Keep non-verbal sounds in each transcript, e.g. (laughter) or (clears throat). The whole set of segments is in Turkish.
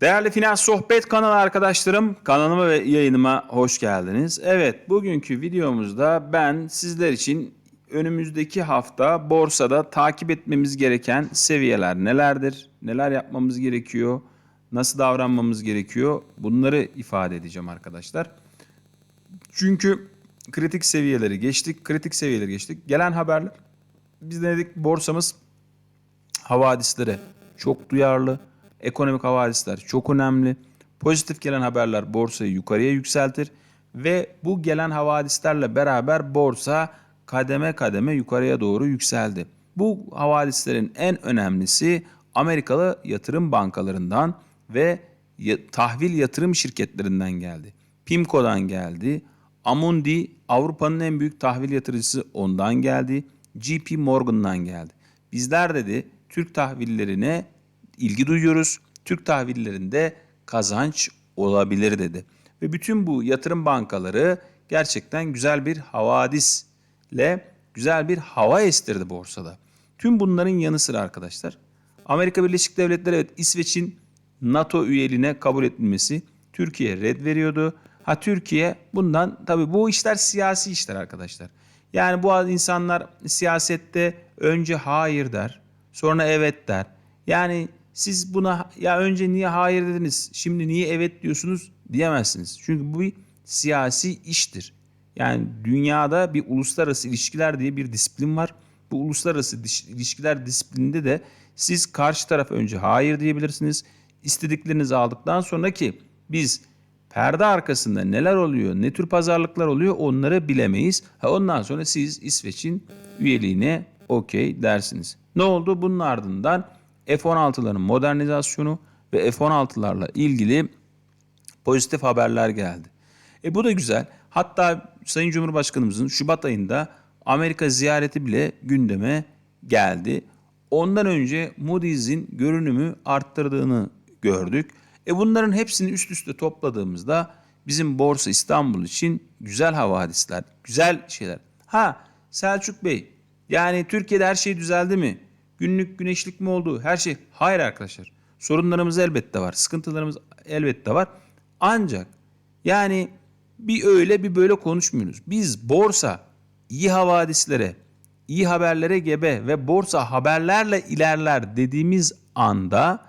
Değerli Finans Sohbet kanalı arkadaşlarım, kanalıma ve yayınıma hoş geldiniz. Evet, bugünkü videomuzda ben sizler için önümüzdeki hafta borsada takip etmemiz gereken seviyeler nelerdir? Neler yapmamız gerekiyor? Nasıl davranmamız gerekiyor? Bunları ifade edeceğim arkadaşlar. Çünkü kritik seviyeleri geçtik, kritik seviyeleri geçtik. Gelen haberler, biz ne dedik? Borsamız havadislere çok duyarlı. Ekonomik havadisler çok önemli. Pozitif gelen haberler borsayı yukarıya yükseltir ve bu gelen havadislerle beraber borsa kademe kademe yukarıya doğru yükseldi. Bu havadislerin en önemlisi Amerikalı yatırım bankalarından ve tahvil yatırım şirketlerinden geldi. Pimco'dan geldi. Amundi Avrupa'nın en büyük tahvil yatırıcısı ondan geldi. JP Morgan'dan geldi. Bizler dedi Türk tahvillerine ilgi duyuyoruz. Türk tahvillerinde kazanç olabilir dedi. Ve bütün bu yatırım bankaları gerçekten güzel bir havadisle güzel bir hava estirdi borsada. Tüm bunların yanı sıra arkadaşlar Amerika Birleşik Devletleri evet İsveç'in NATO üyeliğine kabul edilmesi Türkiye red veriyordu. Ha Türkiye bundan tabii bu işler siyasi işler arkadaşlar. Yani bu insanlar siyasette önce hayır der, sonra evet der. Yani siz buna ya önce niye hayır dediniz, şimdi niye evet diyorsunuz diyemezsiniz. Çünkü bu bir siyasi iştir. Yani dünyada bir uluslararası ilişkiler diye bir disiplin var. Bu uluslararası ilişkiler disiplininde de siz karşı taraf önce hayır diyebilirsiniz. İstediklerinizi aldıktan sonra ki biz perde arkasında neler oluyor, ne tür pazarlıklar oluyor onları bilemeyiz. Ha ondan sonra siz İsveç'in üyeliğine okey dersiniz. Ne oldu? Bunun ardından F-16'ların modernizasyonu ve F-16'larla ilgili pozitif haberler geldi. E bu da güzel. Hatta Sayın Cumhurbaşkanımızın Şubat ayında Amerika ziyareti bile gündeme geldi. Ondan önce Moody's'in görünümü arttırdığını gördük. E bunların hepsini üst üste topladığımızda bizim Borsa İstanbul için güzel havadisler, güzel şeyler. Ha Selçuk Bey yani Türkiye'de her şey düzeldi mi? Günlük güneşlik mi oldu? Her şey. Hayır arkadaşlar. Sorunlarımız elbette var. Sıkıntılarımız elbette var. Ancak yani bir öyle bir böyle konuşmuyoruz. Biz borsa iyi havadislere, iyi haberlere gebe ve borsa haberlerle ilerler dediğimiz anda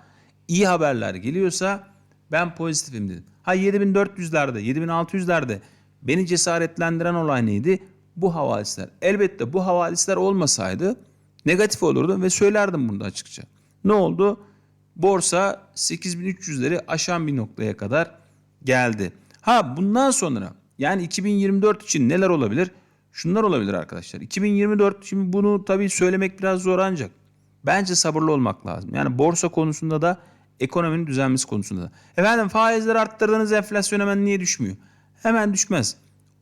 iyi haberler geliyorsa ben pozitifim dedim. Ha 7400'lerde, 7600'lerde beni cesaretlendiren olay neydi? Bu havadisler. Elbette bu havadisler olmasaydı negatif olurdu ve söylerdim bunu açıkça. Ne oldu? Borsa 8300'leri aşan bir noktaya kadar geldi. Ha bundan sonra yani 2024 için neler olabilir? Şunlar olabilir arkadaşlar. 2024 şimdi bunu tabii söylemek biraz zor ancak bence sabırlı olmak lazım. Yani borsa konusunda da ekonominin düzelmesi konusunda da. Efendim faizleri arttırdığınız enflasyon hemen niye düşmüyor? Hemen düşmez.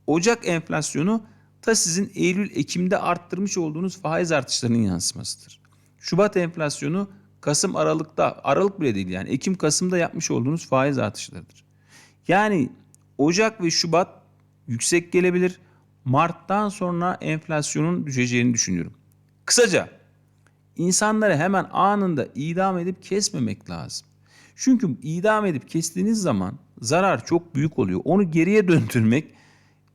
Ocak enflasyonu ta sizin Eylül-Ekim'de arttırmış olduğunuz faiz artışlarının yansımasıdır. Şubat enflasyonu Kasım Aralık'ta, Aralık bile değil yani Ekim Kasım'da yapmış olduğunuz faiz artışlarıdır. Yani Ocak ve Şubat yüksek gelebilir. Mart'tan sonra enflasyonun düşeceğini düşünüyorum. Kısaca insanları hemen anında idam edip kesmemek lazım. Çünkü idam edip kestiğiniz zaman zarar çok büyük oluyor. Onu geriye döndürmek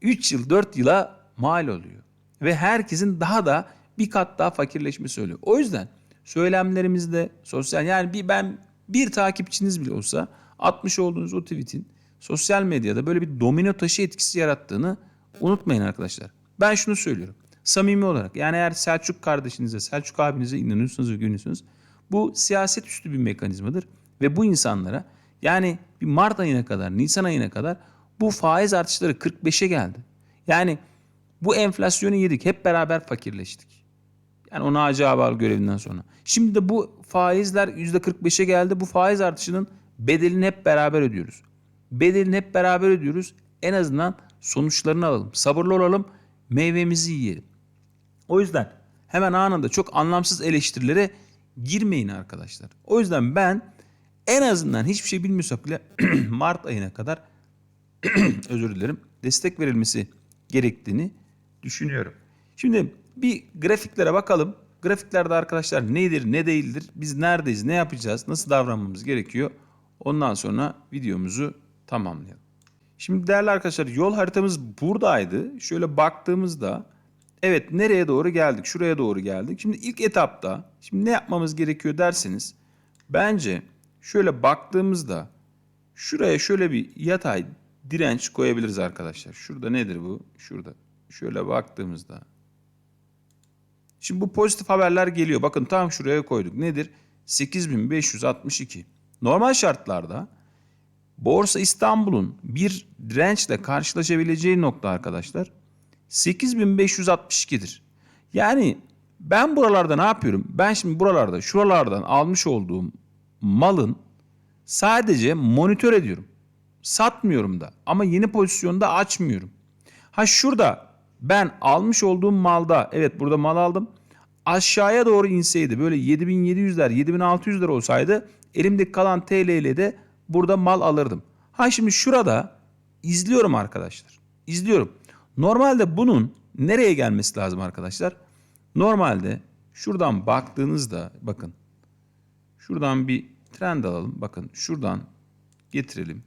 3 yıl 4 yıla mal oluyor. Ve herkesin daha da bir kat daha fakirleşmesi oluyor. O yüzden söylemlerimizde sosyal yani bir ben bir takipçiniz bile olsa atmış olduğunuz o tweetin sosyal medyada böyle bir domino taşı etkisi yarattığını unutmayın arkadaşlar. Ben şunu söylüyorum. Samimi olarak yani eğer Selçuk kardeşinize, Selçuk abinize inanıyorsunuz ve güveniyorsunuz bu siyaset üstü bir mekanizmadır ve bu insanlara yani bir Mart ayına kadar, Nisan ayına kadar bu faiz artışları 45'e geldi. Yani bu enflasyonu yedik. Hep beraber fakirleştik. Yani o Naci Ağbal görevinden sonra. Şimdi de bu faizler %45'e geldi. Bu faiz artışının bedelini hep beraber ödüyoruz. Bedelini hep beraber ödüyoruz. En azından sonuçlarını alalım. Sabırlı olalım. Meyvemizi yiyelim. O yüzden hemen anında çok anlamsız eleştirilere girmeyin arkadaşlar. O yüzden ben en azından hiçbir şey bilmiyorsak bile (clears throat) Mart ayına kadar (clears throat) özür dilerim destek verilmesi gerektiğini düşünüyorum. Şimdi bir grafiklere bakalım. Grafiklerde arkadaşlar nedir ne değildir biz neredeyiz ne yapacağız nasıl davranmamız gerekiyor Ondan sonra videomuzu tamamlayalım. Şimdi değerli arkadaşlar yol haritamız buradaydı. Şöyle baktığımızda evet nereye doğru geldik? Şuraya doğru geldik. Şimdi ilk etapta şimdi ne yapmamız gerekiyor derseniz bence şöyle baktığımızda şuraya şöyle bir yatay direnç koyabiliriz arkadaşlar. Şurada nedir bu? Şurada. Şöyle baktığımızda Şimdi bu pozitif haberler geliyor. Bakın tam şuraya koyduk. Nedir? 8562. Normal şartlarda Borsa İstanbul'un bir dirençle karşılaşabileceği nokta arkadaşlar 8562'dir. Yani ben buralarda ne yapıyorum? Ben şimdi buralarda şuralardan almış olduğum malın sadece monitör ediyorum. Satmıyorum da ama yeni pozisyonda açmıyorum. Ha şurada ben almış olduğum malda evet burada mal aldım. Aşağıya doğru inseydi böyle 7700'ler 7600'ler olsaydı elimdeki kalan TL ile de burada mal alırdım. Ha şimdi şurada izliyorum arkadaşlar. İzliyorum. Normalde bunun nereye gelmesi lazım arkadaşlar? Normalde şuradan baktığınızda bakın. Şuradan bir trend alalım. Bakın şuradan getirelim.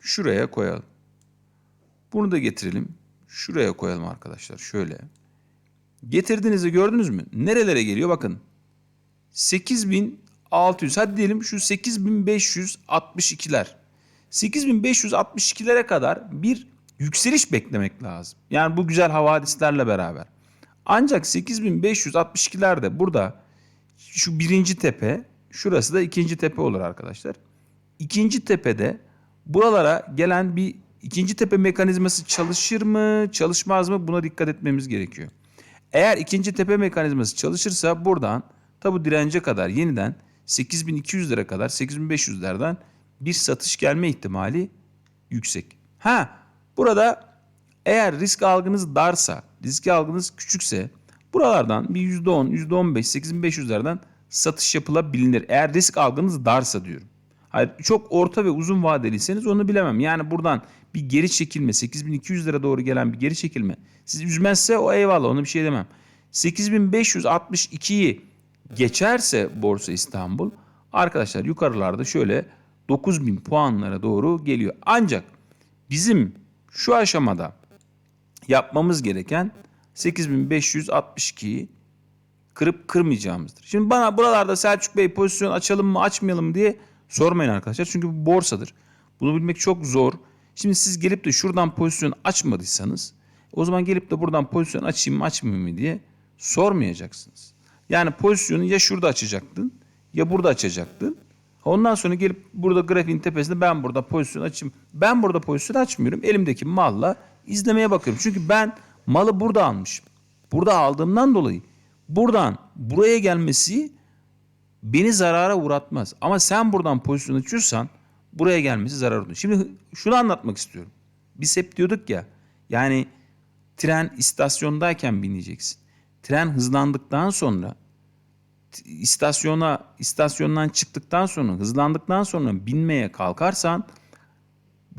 Şuraya koyalım. Bunu da getirelim. Şuraya koyalım arkadaşlar. Şöyle. Getirdiğinizi gördünüz mü? Nerelere geliyor? Bakın. 8600. Hadi diyelim şu 8562'ler. 8562'lere kadar bir yükseliş beklemek lazım. Yani bu güzel havadislerle beraber. Ancak 8562'lerde burada şu birinci tepe, şurası da ikinci tepe olur arkadaşlar. İkinci tepede buralara gelen bir ikinci tepe mekanizması çalışır mı, çalışmaz mı buna dikkat etmemiz gerekiyor. Eğer ikinci tepe mekanizması çalışırsa buradan tabi dirence kadar yeniden 8200'lere kadar 8500'lerden bir satış gelme ihtimali yüksek. Ha burada eğer risk algınız darsa, risk algınız küçükse buralardan bir %10, %15, 8500'lerden satış yapılabilir. Eğer risk algınız darsa diyorum. Hayır, çok orta ve uzun vadeliyseniz onu bilemem. Yani buradan bir geri çekilme 8200 lira doğru gelen bir geri çekilme sizi üzmezse o eyvallah onu bir şey demem. 8562'yi geçerse Borsa İstanbul arkadaşlar yukarılarda şöyle 9000 puanlara doğru geliyor. Ancak bizim şu aşamada yapmamız gereken 8562'yi kırıp kırmayacağımızdır. Şimdi bana buralarda Selçuk Bey pozisyon açalım mı açmayalım mı diye sormayın arkadaşlar. Çünkü bu borsadır. Bunu bilmek çok zor. Şimdi siz gelip de şuradan pozisyon açmadıysanız o zaman gelip de buradan pozisyon açayım mı açmayayım mı diye sormayacaksınız. Yani pozisyonu ya şurada açacaktın ya burada açacaktın. Ondan sonra gelip burada grafiğin tepesinde ben burada pozisyon açayım. Ben burada pozisyon açmıyorum. Elimdeki malla izlemeye bakıyorum. Çünkü ben malı burada almışım. Burada aldığımdan dolayı buradan buraya gelmesi beni zarara uğratmaz. Ama sen buradan pozisyon açıyorsan buraya gelmesi zarar uğratır. Şimdi şunu anlatmak istiyorum. Biz hep diyorduk ya yani tren istasyondayken bineceksin. Tren hızlandıktan sonra istasyona istasyondan çıktıktan sonra hızlandıktan sonra binmeye kalkarsan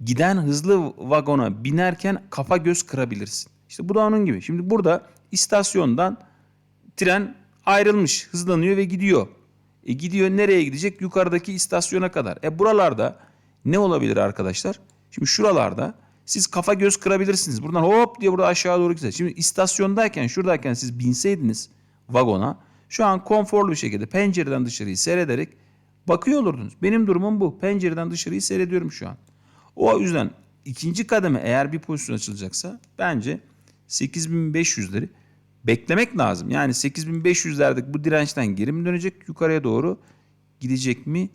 giden hızlı vagona binerken kafa göz kırabilirsin. İşte bu da onun gibi. Şimdi burada istasyondan tren ayrılmış, hızlanıyor ve gidiyor. E gidiyor nereye gidecek? Yukarıdaki istasyona kadar. E buralarda ne olabilir arkadaşlar? Şimdi şuralarda siz kafa göz kırabilirsiniz. Buradan hop diye burada aşağı doğru gidecek. Şimdi istasyondayken şuradayken siz binseydiniz vagona şu an konforlu bir şekilde pencereden dışarıyı seyrederek bakıyor olurdunuz. Benim durumum bu. Pencereden dışarıyı seyrediyorum şu an. O yüzden ikinci kademe eğer bir pozisyon açılacaksa bence 8500'leri beklemek lazım. Yani 8500'lerdeki bu dirençten geri mi dönecek yukarıya doğru gidecek mi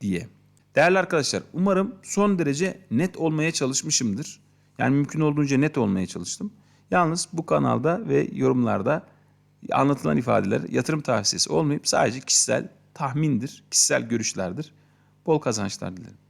diye. Değerli arkadaşlar umarım son derece net olmaya çalışmışımdır. Yani mümkün olduğunca net olmaya çalıştım. Yalnız bu kanalda ve yorumlarda anlatılan ifadeler yatırım tavsiyesi olmayıp sadece kişisel tahmindir, kişisel görüşlerdir. Bol kazançlar dilerim.